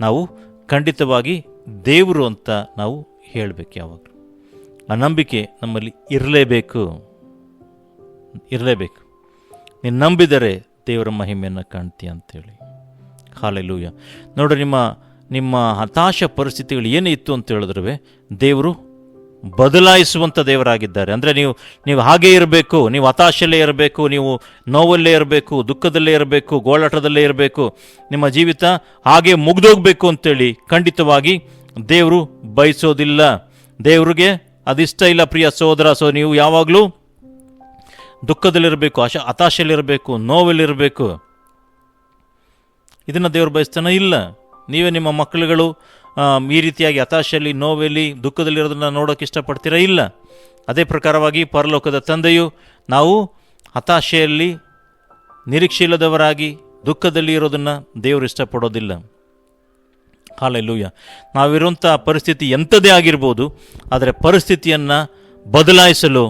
ನಾವು ಖಂಡಿತವಾಗಿ ದೇವರು ಅಂತ ನಾವು ಹೇಳಬೇಕು ಯಾವಾಗಲೂ ಆ ನಂಬಿಕೆ ನಮ್ಮಲ್ಲಿ ಇರಲೇಬೇಕು. ಇರಲೇಬೇಕು. ನೀನು ನಂಬಿದರೆ ದೇವರ ಮಹಿಮೆಯನ್ನು ಕಾಣ್ತೀಯ ಅಂತೇಳಿ. ಹಾಲೆಲೂಯ. ನೋಡ್ರಿ ನಿಮ್ಮ ನಿಮ್ಮ ಹತಾಶ ಪರಿಸ್ಥಿತಿಗಳು ಏನೇ ಇತ್ತು ಅಂತ ಹೇಳಿದ್ರೆ ದೇವರು ಬದಲಾಯಿಸುವಂಥ ದೇವರಾಗಿದ್ದಾರೆ. ಅಂದರೆ ನೀವು ನೀವು ಹಾಗೇ ಇರಬೇಕು, ನೀವು ಹತಾಶಲ್ಲೇ ಇರಬೇಕು, ನೀವು ನೋವಲ್ಲೇ ಇರಬೇಕು, ದುಃಖದಲ್ಲೇ ಇರಬೇಕು, ಗೋಳಾಟದಲ್ಲೇ ಇರಬೇಕು, ನಿಮ್ಮ ಜೀವಿತ ಹಾಗೆ ಮುಗ್ದೋಗ್ಬೇಕು ಅಂತೇಳಿ ಖಂಡಿತವಾಗಿ ದೇವರು ಬಯಸೋದಿಲ್ಲ. ದೇವರಿಗೆ ಅದಿಷ್ಟ ಇಲ್ಲ ಪ್ರಿಯ ಸೋದರ ಸೊ ನೀವು ಯಾವಾಗಲೂ ದುಃಖದಲ್ಲಿರಬೇಕು ಅಶ ಹತಾಶೆಯಲ್ಲಿರಬೇಕು ನೋವಲ್ಲಿರಬೇಕು ಇದನ್ನು ದೇವರು ಬಯಸ್ತಾನೆ ಇಲ್ಲ. ನೀವೇ ನಿಮ್ಮ ಮಕ್ಕಳುಗಳು ಈ ರೀತಿಯಾಗಿ ಹತಾಶೆಯಲ್ಲಿ ನೋವೆಲ್ಲಿ ದುಃಖದಲ್ಲಿರೋದನ್ನು ನೋಡೋಕೆ ಇಷ್ಟಪಡ್ತೀರಾ? ಇಲ್ಲ. ಅದೇ ಪ್ರಕಾರವಾಗಿ ಪರಲೋಕದ ತಂದೆಯು ನಾವು ಹತಾಶೆಯಲ್ಲಿ ನಿರೀಕ್ಷೆ ಇಲ್ಲದವರಾಗಿ ದುಃಖದಲ್ಲಿ ಇರೋದನ್ನು ದೇವರು ಇಷ್ಟಪಡೋದಿಲ್ಲ. ಹಾಲೆಲ್ಲೂಯ್ಯ ನಾವಿರುವಂಥ ಪರಿಸ್ಥಿತಿ ಎಂಥದೇ ಆಗಿರ್ಬೋದು, ಆದರೆ ಪರಿಸ್ಥಿತಿಯನ್ನು ಬದಲಾಯಿಸಲು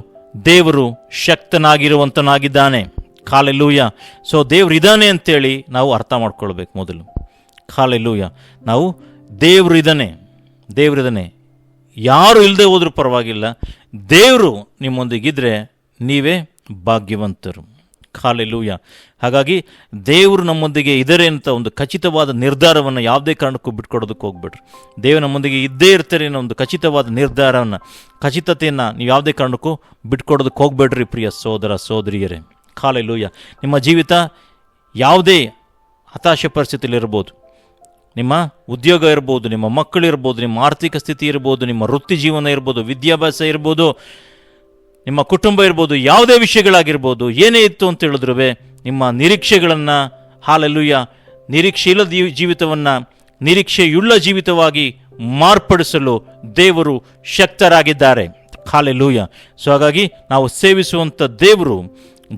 ದೇವರು ಶಕ್ತನಾಗಿರುವಂತನಾಗಿದ್ದಾನೆ. ಕಾಲೆಲ್ಲೂಯ್ಯ ಸೊ ದೇವ್ರು ಇದ್ದಾನೆ ಅಂತೇಳಿ ನಾವು ಅರ್ಥ ಮಾಡ್ಕೊಳ್ಬೇಕು ಮೊದಲು. ಕಾಲೆಲ್ಲೂಯ್ಯ ನಾವು ದೇವ್ರು ಇದ್ದಾನೆ ದೇವ್ರಿದ್ದಾನೆ ಯಾರು ಇಲ್ಲದೆ ಹೋದರೂ ಪರವಾಗಿಲ್ಲ. ದೇವರು ನಿಮ್ಮೊಂದಿಗಿದ್ರೆ ನೀವೇ ಭಾಗ್ಯವಂತರು. ಕಾಲೆಲ್ಲೂಯ ಹಾಗಾಗಿ ದೇವರು ನಮ್ಮೊಂದಿಗೆ ಇದ್ದರೆ ಅಂತ ಒಂದು ಖಚಿತವಾದ ನಿರ್ಧಾರವನ್ನು ಯಾವುದೇ ಕಾರಣಕ್ಕೂ ಬಿಟ್ಕೊಡೋದಕ್ಕೆ ಹೋಗ್ಬೇಡ್ರಿ. ದೇವರು ನಮ್ಮೊಂದಿಗೆ ಇದ್ದೇ ಇರ್ತಾರೆ ಅನ್ನೋ ಒಂದು ಖಚಿತವಾದ ನಿರ್ಧಾರವನ್ನು, ಖಚಿತತೆಯನ್ನು ನೀವು ಯಾವುದೇ ಕಾರಣಕ್ಕೂ ಬಿಟ್ಕೊಡೋದಕ್ಕೆ ಹೋಗ್ಬೇಡ್ರಿ ಪ್ರಿಯ ಸೋದರ, ಸೋದರಿಯರೇ. ಕಾಲೆಲ್ಲೂಯ ನಿಮ್ಮ ಜೀವಿತ ಯಾವುದೇ ಹತಾಶ ಪರಿಸ್ಥಿತಿಯಲ್ಲಿರ್ಬೋದು. ನಿಮ್ಮ ಉದ್ಯೋಗ ಇರ್ಬೋದು, ನಿಮ್ಮ ಮಕ್ಕಳು ಇರ್ಬೋದು, ನಿಮ್ಮ ಆರ್ಥಿಕ ಸ್ಥಿತಿ ಇರ್ಬೋದು, ನಿಮ್ಮ ವೃತ್ತಿ ಜೀವನ ಇರ್ಬೋದು, ವಿದ್ಯಾಭ್ಯಾಸ ಇರ್ಬೋದು, ನಿಮ್ಮ ಕುಟುಂಬ ಇರ್ಬೋದು, ಯಾವುದೇ ವಿಷಯಗಳಾಗಿರ್ಬೋದು, ಏನೇ ಇತ್ತು ಅಂತ ಹೇಳಿದ್ರು ನಿಮ್ಮ ನಿರೀಕ್ಷೆಗಳನ್ನು ಹಾಲಲ್ಲೂಯ್ಯ ನಿರೀಕ್ಷೆ ಇಲ್ಲದ ಜೀವ- ಜೀವಿತವನ್ನು ನಿರೀಕ್ಷೆಯುಳ್ಳ ಜೀವಿತವಾಗಿ ಮಾರ್ಪಡಿಸಲು ದೇವರು ಶಕ್ತರಾಗಿದ್ದಾರೆ. ಹಾಲೆಲ್ಲೂಯ್ಯ ಸೊ ಹಾಗಾಗಿ ನಾವು ಸೇವಿಸುವಂಥ ದೇವರು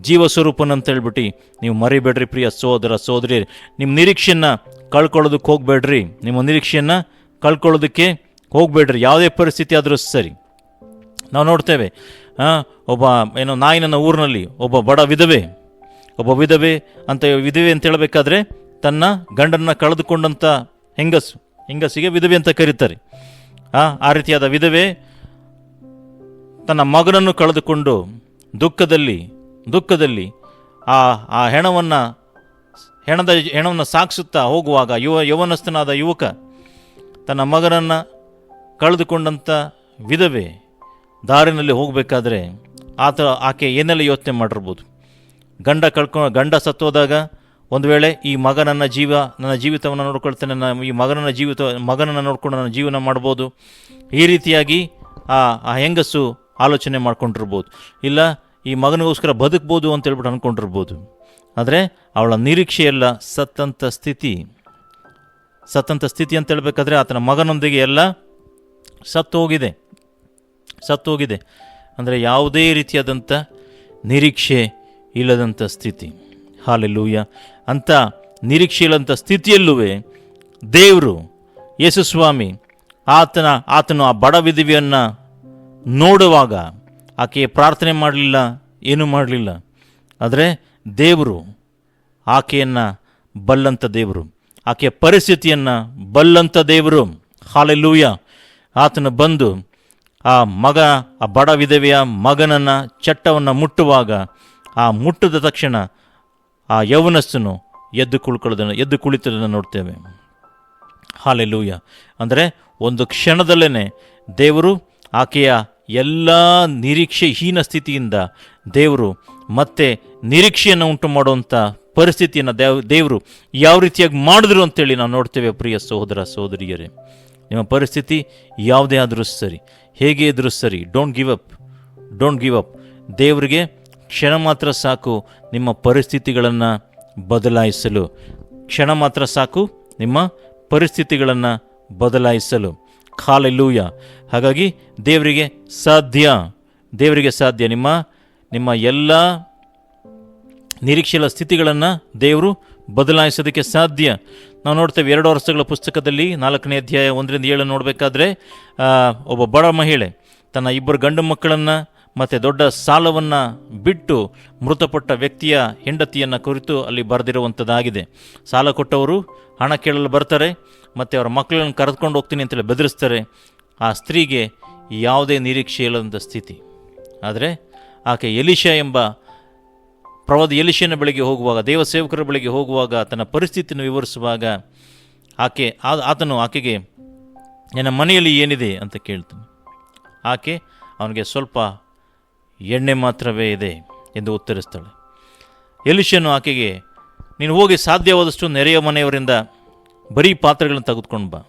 ಜೀವ ಸ್ವರೂಪನಂತ ಹೇಳ್ಬಿಟ್ಟು ನೀವು ಮರಿಬೇಡ್ರಿ ಪ್ರಿಯ ಸೋದರ ಸೋದರಿ, ನಿಮ್ಮ ನಿರೀಕ್ಷೆಯನ್ನು ಕಳ್ಕೊಳ್ಳೋದಕ್ಕೆ ಹೋಗಬೇಡ್ರಿ. ನಿಮ್ಮ ನಿರೀಕ್ಷೆಯನ್ನು ಕಳ್ಕೊಳ್ಳೋದಕ್ಕೆ ಹೋಗಬೇಡ್ರಿ. ಯಾವುದೇ ಪರಿಸ್ಥಿತಿ ಆದರೂ ಸರಿ. ನಾವು ನೋಡ್ತೇವೆ ಒಬ್ಬ ಏನೋ ನಾಯಿನ ಊರಿನಲ್ಲಿ ಒಬ್ಬ ಬಡ ವಿಧವೆ, ಒಬ್ಬ ವಿಧವೆ ಅಂತ ವಿಧವೆ ಅಂತ ಹೇಳಬೇಕಾದ್ರೆ ತನ್ನ ಗಂಡನ್ನು ಕಳೆದುಕೊಂಡಂಥ ಹೆಂಗಸು, ಹೆಂಗಸಿಗೆ ವಿಧವೆ ಅಂತ ಕರೀತಾರೆ. ಆ ರೀತಿಯಾದ ವಿಧವೆ ತನ್ನ ಮಗನನ್ನು ಕಳೆದುಕೊಂಡು ದುಃಖದಲ್ಲಿ ದುಃಖದಲ್ಲಿ ಆ ಆ ಹೆಣವನ್ನು, ಹೆಣದ, ಹೆಣವನ್ನು ಸಾಗಿಸುತ್ತಾ ಹೋಗುವಾಗ ಯುವ, ಯೌವನಸ್ಥನಾದ ಯುವಕ ತನ್ನ ಮಗನನ್ನು ಕಳೆದುಕೊಂಡಂಥ ವಿಧವೆ ದಾರಿನಲ್ಲಿ ಹೋಗಬೇಕಾದ್ರೆ ಆತ, ಆಕೆ ಏನೆಲ್ಲ ಯೋಚನೆ ಮಾಡಿರ್ಬೋದು. ಗಂಡ ಕಳ್ಕೊ, ಗಂಡ ಸತ್ತೋದಾಗ ಒಂದು ವೇಳೆ ಈ ಮಗ ನನ್ನ ಜೀವ, ನನ್ನ ಜೀವಿತವನ್ನು ನೋಡ್ಕೊಳ್ತೇನೆ ನನ್ನ ಈ ಮಗನನ್ನ ಜೀವಿತ, ಮಗನನ್ನು ನೋಡಿಕೊಂಡು ನನ್ನ ಜೀವನ ಮಾಡ್ಬೋದು. ಈ ರೀತಿಯಾಗಿ ಆ ಆ ಹೆಂಗಸು ಆಲೋಚನೆ ಮಾಡ್ಕೊಂಡಿರ್ಬೋದು. ಇಲ್ಲ ಈ ಮಗನಿಗೋಸ್ಕರ ಬದುಕ್ಬೋದು ಅಂತ ಹೇಳ್ಬಿಟ್ಟು ಅಂದ್ಕೊಂಡಿರ್ಬೋದು ಆದರೆ ಅವಳ ನಿರೀಕ್ಷೆಯೆಲ್ಲ ಸತ್ತಂಥ ಸ್ಥಿತಿ. ಸತ್ತಂಥ ಸ್ಥಿತಿ ಅಂತ ಹೇಳ್ಬೇಕಾದ್ರೆ ಆತನ ಮಗನೊಂದಿಗೆ ಎಲ್ಲ ಸತ್ತು ಹೋಗಿದೆ ಸತ್ತು ಹೋಗಿದೆ ಅಂದರೆ ಯಾವುದೇ ರೀತಿಯಾದಂಥ ನಿರೀಕ್ಷೆ ಇಲ್ಲದಂಥ ಸ್ಥಿತಿ. ಹಾಲೆಲ್ಲೂಯ್ಯ ಅಂತ ನಿರೀಕ್ಷೆ ಇಲ್ಲದಂಥ ಸ್ಥಿತಿಯಲ್ಲೂ ದೇವರು ಯೇಸುಸ್ವಾಮಿ ಆತನ, ಆತನು ಆ ಬಡ ವಿಧವಿಯನ್ನು ನೋಡುವಾಗ ಆಕೆ ಪ್ರಾರ್ಥನೆ ಮಾಡಲಿಲ್ಲ, ಏನೂ ಮಾಡಲಿಲ್ಲ. ಆದರೆ ದೇವರು ಆಕೆಯನ್ನು ಬಲ್ಲಂಥ ದೇವರು, ಆಕೆಯ ಪರಿಸ್ಥಿತಿಯನ್ನು ಬಲ್ಲಂಥ ದೇವರು. ಹಾಲೆಲ್ಲೂಯ ಆತನು ಬಂದು ಆ ಮಗ, ಆ ಬಡ ವಿಧವೆಯ ಮಗನನ್ನು, ಚಟ್ಟವನ್ನು ಮುಟ್ಟುವಾಗ ಆ ಮುಟ್ಟಿದ ತಕ್ಷಣ ಆ ಯೌವನಸ್ಸನ್ನು ಎದ್ದು ಕುಳ್ಕೊಳ್ಳೋದನ್ನು, ಎದ್ದು ಕುಳಿತದನ್ನು ನೋಡ್ತೇವೆ. ಹಾಲೆಲ್ಲೂಯ ಅಂದರೆ ಒಂದು ಕ್ಷಣದಲ್ಲೇ ದೇವರು ಆಕೆಯ ಎಲ್ಲ ನಿರೀಕ್ಷೆಹೀನ ಸ್ಥಿತಿಯಿಂದ ದೇವರು ಮತ್ತೆ ನಿರೀಕ್ಷೆಯನ್ನು ಉಂಟು ಮಾಡುವಂಥ ಪರಿಸ್ಥಿತಿಯನ್ನು ದೇವ್, ದೇವರು ಯಾವ ರೀತಿಯಾಗಿ ಮಾಡಿದ್ರು ಅಂತೇಳಿ ನಾವು ನೋಡ್ತೇವೆ ಪ್ರಿಯ ಸಹೋದರ ಸಹೋದರಿಯರೇ. ನಿಮ್ಮ ಪರಿಸ್ಥಿತಿ ಯಾವುದೇ ಆದರೂ ಸರಿ. ಹೇಗೆ ಇದ್ರೂ ಸರಿ. Don't give up don't give up ದೇವರಿಗೆ ಕ್ಷಣ ಮಾತ್ರ ಸಾಕು ನಿಮ್ಮ ಪರಿಸ್ಥಿತಿಗಳನ್ನು ಬದಲಾಯಿಸಲು. ಕ್ಷಣ ಮಾತ್ರ ಸಾಕು ನಿಮ್ಮ ಪರಿಸ್ಥಿತಿಗಳನ್ನು ಬದಲಾಯಿಸಲು. ಕಾಲೆಲ್ಲೂಯ ಹಾಗಾಗಿ ದೇವರಿಗೆ ಸಾಧ್ಯ. ದೇವರಿಗೆ ಸಾಧ್ಯ. ನಿಮ್ಮ ನಿಮ್ಮ ಎಲ್ಲ ನಿರೀಕ್ಷೆಯ ಸ್ಥಿತಿಗಳನ್ನು ದೇವರು ಬದಲಾಯಿಸೋದಕ್ಕೆ ಸಾಧ್ಯ. ನಾವು ನೋಡ್ತೇವೆ ಎರಡು ವರ್ಷಗಳ ಪುಸ್ತಕದಲ್ಲಿ ನಾಲ್ಕನೇ ಅಧ್ಯಾಯ ಒಂದರಿಂದ ಏಳು ನೋಡಬೇಕಾದ್ರೆ ಒಬ್ಬ ಬಡ ಮಹಿಳೆ ತನ್ನ ಇಬ್ಬರು ಗಂಡು ಮಕ್ಕಳನ್ನು ಮತ್ತು ದೊಡ್ಡ ಸಾಲವನ್ನು ಬಿಟ್ಟು ಮೃತಪಟ್ಟ ವ್ಯಕ್ತಿಯ ಹೆಂಡತಿಯನ್ನು ಕುರಿತು ಅಲ್ಲಿ ಬರೆದಿರುವಂಥದ್ದಾಗಿದೆ ಸಾಲ ಕೊಟ್ಟವರು ಹಣ ಕೇಳಲು ಬರ್ತಾರೆ, ಮತ್ತು ಅವರ ಮಕ್ಕಳನ್ನು ಕರೆದುಕೊಂಡು ಹೋಗ್ತೀನಿ ಅಂತೇಳಿ ಬೆದರಿಸ್ತಾರೆ. ಆ ಸ್ತ್ರೀಗೆ ಯಾವುದೇ ನಿರೀಕ್ಷೆ ಇಲ್ಲದಂಥ ಸ್ಥಿತಿ. ಆದರೆ ಆಕೆ ಎಲಿಶ ಎಂಬ ಪ್ರವಾದಿ ಎಲಿಶನ ಬಳಿಗೆ ಹೋಗುವಾಗ, ದೇವಸೇವಕರ ಬಳಿಗೆ ಹೋಗುವಾಗ ತನ್ನ ಪರಿಸ್ಥಿತಿಯನ್ನು ವಿವರಿಸುವಾಗ ಆಕೆ ಆತನು ಆಕೆಗೆ, ನನ್ನ ಮನೆಯಲ್ಲಿ ಏನಿದೆ ಅಂತ ಕೇಳ್ತಾನೆ. ಆಕೆ ಅವನಿಗೆ ಸ್ವಲ್ಪ ಎಣ್ಣೆ ಮಾತ್ರವೇ ಇದೆ ಎಂದು ಉತ್ತರಿಸ್ತಾಳೆ. ಎಲಿಶನು ಆಕೆಗೆ, ನೀನು ಹೋಗಿ ಸಾಧ್ಯವಾದಷ್ಟು ನೆರೆಯ ಮನೆಯವರಿಂದ ಬರೀ ಪಾತ್ರೆಗಳನ್ನು ತೆಗೆದುಕೊಂಡು ಬಾ,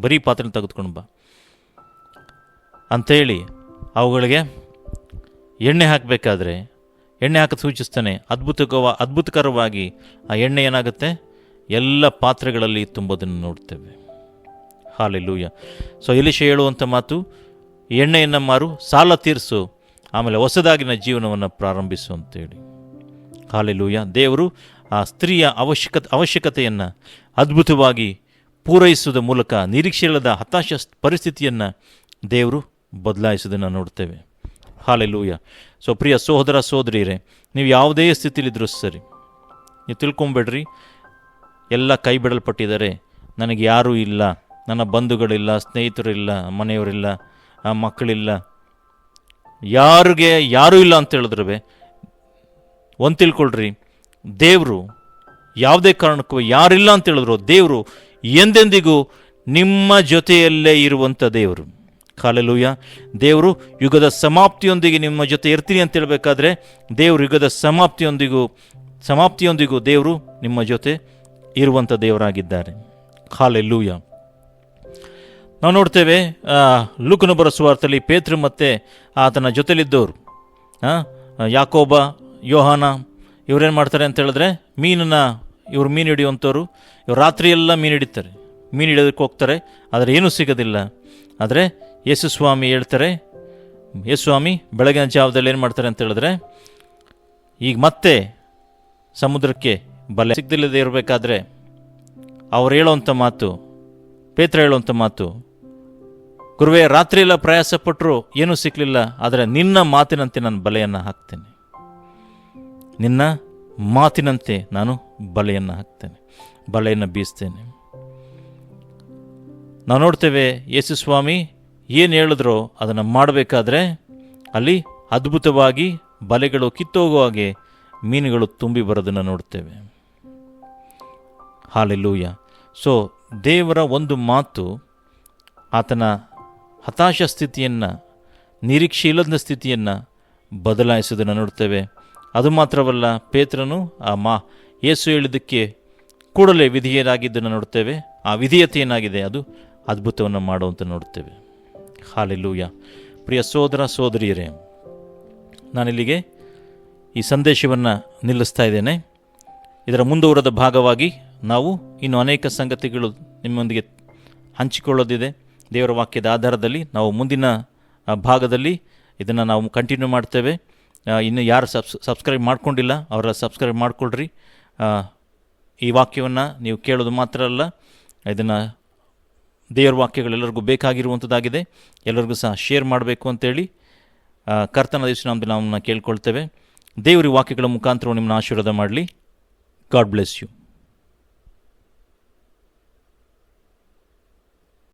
ಬರೀ ಪಾತ್ರೆಗಳನ್ನು ತೆಗೆದುಕೊಂಡು ಬಾ. ಅಂಥೇಳಿ ಅವುಗಳಿಗೆ ಎಣ್ಣೆ ಹಾಕಬೇಕಾದ್ರೆ, ಎಣ್ಣೆ ಹಾಕಿ ಸೂಚಿಸ್ತಾನೆ, ಅದ್ಭುತಕವ, ಅದ್ಭುತಕರವಾಗಿ ಆ ಎಣ್ಣೆ ಏನಾಗುತ್ತೆ? ಎಲ್ಲ ಪಾತ್ರೆಗಳಲ್ಲಿ ತುಂಬೋದನ್ನು ನೋಡ್ತೇವೆ. ಹಾಲೆಲ್ಲೂಯ ಸೊ ಎಲಿಶ ಹೇಳುವಂಥ ಮಾತು, ಎಣ್ಣೆಯನ್ನು ಮಾರು, ಸಾಲ ತೀರಿಸು. ಆಮೇಲೆ ಹೊಸದಾಗಿನ ಜೀವನವನ್ನು ಪ್ರಾರಂಭಿಸು ಅಂತೇಳಿ. ಹಾಲೆಲೂಯ. ದೇವರು ಆ ಸ್ತ್ರೀಯ ಅವಶ್ಯಕ, ಅವಶ್ಯಕತೆಯನ್ನು ಅದ್ಭುತವಾಗಿ ಪೂರೈಸುವುದ ಮೂಲಕ ನಿರೀಕ್ಷೆಯಿಲ್ಲದ ಹತಾಶ ಪರಿಸ್ಥಿತಿಯನ್ನು ದೇವರು ಬದಲಾಯಿಸೋದನ್ನು ನೋಡ್ತೇವೆ. ಹಾಲೆಲೂಯ. ಸೊ ಪ್ರಿಯ ಸಹೋದರ ಸಹೋದರಿಯರೇ, ನೀವು ಯಾವುದೇ ಸ್ಥಿತಿಲಿದ್ದರೂ ಸರಿ, ನೀವು ತಿಳ್ಕೊಂಬೇಡ್ರಿ. ಎಲ್ಲ ಕೈ ಬಿಡಲ್ಪಟ್ಟಿದ್ದಾರೆ ನನಗೆ ಯಾರೂ ಇಲ್ಲ. ನನ್ನ ಬಂಧುಗಳಿಲ್ಲ, ಸ್ನೇಹಿತರಿಲ್ಲ, ಮನೆಯವರಿಲ್ಲ ಮಕ್ಕಳಿಲ್ಲ. ಯಾರಿಗೆ ಯಾರೂ ಇಲ್ಲ ಅಂತ ಹೇಳಿದ್ರೆ ಒಂದು ತಿಳ್ಕೊಳ್ರಿ, ದೇವರು ಯಾವುದೇ ಕಾರಣಕ್ಕೂ ಯಾರಿಲ್ಲ ಅಂತ ಹೇಳಿದ್ರು, ದೇವರು ಎಂದೆಂದಿಗೂ ನಿಮ್ಮ ಜೊತೆಯಲ್ಲೇ ಇರುವಂಥ ದೇವರು. ಕಾಲಲೂಯ ದೇವರು, ಯುಗದ ಸಮಾಪ್ತಿಯೊಂದಿಗೆ ನಿಮ್ಮ ಜೊತೆ ಇರ್ತೀನಿ ಅಂತ ಹೇಳಬೇಕಾದ್ರೆ, ದೇವರು ಯುಗದ ಸಮಾಪ್ತಿಯೊಂದಿಗೂ ಸಮಾಪ್ತಿಯೊಂದಿಗೂ ದೇವರು ನಿಮ್ಮ ಜೊತೆ ಇರುವಂಥ ದೇವರಾಗಿದ್ದಾರೆ. ಕಾಲೆಲ್ಲೂಯ ನಾವು ನೋಡ್ತೇವೆ ಲುಕನು ಲೂಕನು ಬರೋ ಸುವಾರ್ತಲ್ಲಿ ಪೇತೃ ಮತ್ತು ಆತನ ಜೊತೆಲಿದ್ದವರು ಯಾಕೋಬ, ಯೋಹಾನ, ಇವರೇನು ಮಾಡ್ತಾರೆ ಅಂತ ಹೇಳಿದ್ರೆ, ಮೀನನ್ನು ಇವರು ಮೀನು ಹಿಡಿಯುವಂಥವ್ರು, ಇವ್ರು ರಾತ್ರಿಯೆಲ್ಲ ಮೀನು ಹಿಡಿತಾರೆ. ಮೀನು ಹಿಡಿಯೋದಕ್ಕೆ ಹೋಗ್ತಾರೆ, ಆದರೆ ಏನೂ ಸಿಗೋದಿಲ್ಲ. ಆದರೆ ಯೇಸು ಸ್ವಾಮಿ ಹೇಳ್ತಾರೆ, ಯೇಸು ಸ್ವಾಮಿ, ಬೆಳಗಿನ ಜಾವದಲ್ಲಿ ಏನು ಮಾಡ್ತಾರೆ ಅಂತ ಹೇಳಿದ್ರೆ, ಈಗ ಮತ್ತೆ ಸಮುದ್ರಕ್ಕೆ ಬಲೆ ಸಿಗದಿಲ್ಲದೆ ಇರಬೇಕಾದ್ರೆ, ಅವ್ರು ಹೇಳೋವಂಥ ಮಾತು, ಪೇತ್ರ ಹೇಳುವಂಥ ಮಾತು ಗುರುವೇ, ರಾತ್ರಿಯೆಲ್ಲ ಪ್ರಯಾಸ ಪಟ್ಟರು ಏನೂ ಸಿಕ್ಕಲಿಲ್ಲ ಆದರೆ ನಿನ್ನ ಮಾತಿನಂತೆ ನಾನು ಬಲೆಯನ್ನು ಹಾಕ್ತೇನೆ. ನಿನ್ನ ಮಾತಿನಂತೆ ನಾನು ಬಲೆಯನ್ನು ಹಾಕ್ತೇನೆ, ಬಲೆಯನ್ನು ಬೀಸ್ತೇನೆ. ನಾವು ನೋಡ್ತೇವೆ, ಯೇಸು ಸ್ವಾಮಿ ಏನು ಹೇಳಿದ್ರೋ ಅದನ್ನು ಮಾಡಬೇಕಾದ್ರೆ ಅಲ್ಲಿ ಅದ್ಭುತವಾಗಿ ಬಲೆಗಳು ಕಿತ್ತೋಗುವ ಹಾಗೆ ಮೀನುಗಳು ತುಂಬಿ ಬರೋದನ್ನು ನೋಡ್ತೇವೆ. ಹಾಲೆಲ್ಲೂಯ್ಯ ಸೊ ದೇವರ ಒಂದು ಮಾತು ಆತನ ಹತಾಶ ಸ್ಥಿತಿಯನ್ನು ನಿರೀಕ್ಷೆ ಇಲ್ಲದ ಸ್ಥಿತಿಯನ್ನು ಬದಲಾಯಿಸೋದನ್ನು ನೋಡ್ತೇವೆ. ಅದು ಮಾತ್ರವಲ್ಲ, ಪೇತ್ರನು ಆ ಮಾ, ಯೇಸು ಹೇಳಿದ್ದಕ್ಕೆ ಕೂಡಲೇ ವಿಧಿಯರಾಗಿದ್ದನ್ನು ನೋಡ್ತೇವೆ. ಆ ವಿಧೇಯತೆ ಏನಾಗಿದೆ? ಅದು ಅದ್ಭುತವನ್ನು ಮಾಡುವಂತ ನೋಡ್ತೇವೆ. ಹಾಲೆಲ್ಲೂಯ ಪ್ರಿಯ ಸೋದರ ಸೋದರಿಯರೇ, ನಾನಿಲ್ಲಿಗೆ ಈ ಸಂದೇಶವನ್ನು ನಿಲ್ಲಿಸ್ತಾ ಇದ್ದೇನೆ. ಇದರ ಮುಂದುವರೆದ ಭಾಗವಾಗಿ ನಾವು ಇನ್ನು ಅನೇಕ ಸಂಗತಿಗಳು ನಿಮ್ಮೊಂದಿಗೆ ಹಂಚಿಕೊಳ್ಳೋದಿದೆ. ದೇವರ ವಾಕ್ಯದ ಆಧಾರದಲ್ಲಿ ನಾವು ಮುಂದಿನ ಭಾಗದಲ್ಲಿ ಇದನ್ನು ನಾವು ಕಂಟಿನ್ಯೂ ಮಾಡ್ತೇವೆ. ಇನ್ನು ಯಾರು ಸಬ್ಸ್ ಸಬ್ಸ್ಕ್ರೈಬ್ ಮಾಡ್ಕೊಂಡಿಲ್ಲ ಅವರ ಸಬ್ಸ್ಕ್ರೈಬ್ ಮಾಡಿಕೊಳ್ರಿ. ಈ ವಾಕ್ಯವನ್ನು ನೀವು ಕೇಳೋದು ಮಾತ್ರ ಅಲ್ಲ, ಇದನ್ನು ದೇವರ ವಾಕ್ಯಗಳೆಲ್ಲರಿಗೂ ಬೇಕಾಗಿರುವಂಥದ್ದಾಗಿದೆ ಎಲ್ಲರಿಗೂ ಸಹ ಶೇರ್ ಮಾಡಬೇಕು ಅಂತೇಳಿ ಕರ್ತನ ದಿವಸ ನಮ್ಮದು ನಾವು ಕೇಳ್ಕೊಳ್ತೇವೆ. ದೇವರ ವಾಕ್ಯಗಳ ಮುಖಾಂತರ ನಿಮ್ಮನ್ನು ಆಶೀರ್ವಾದ ಮಾಡಲಿ. God bless you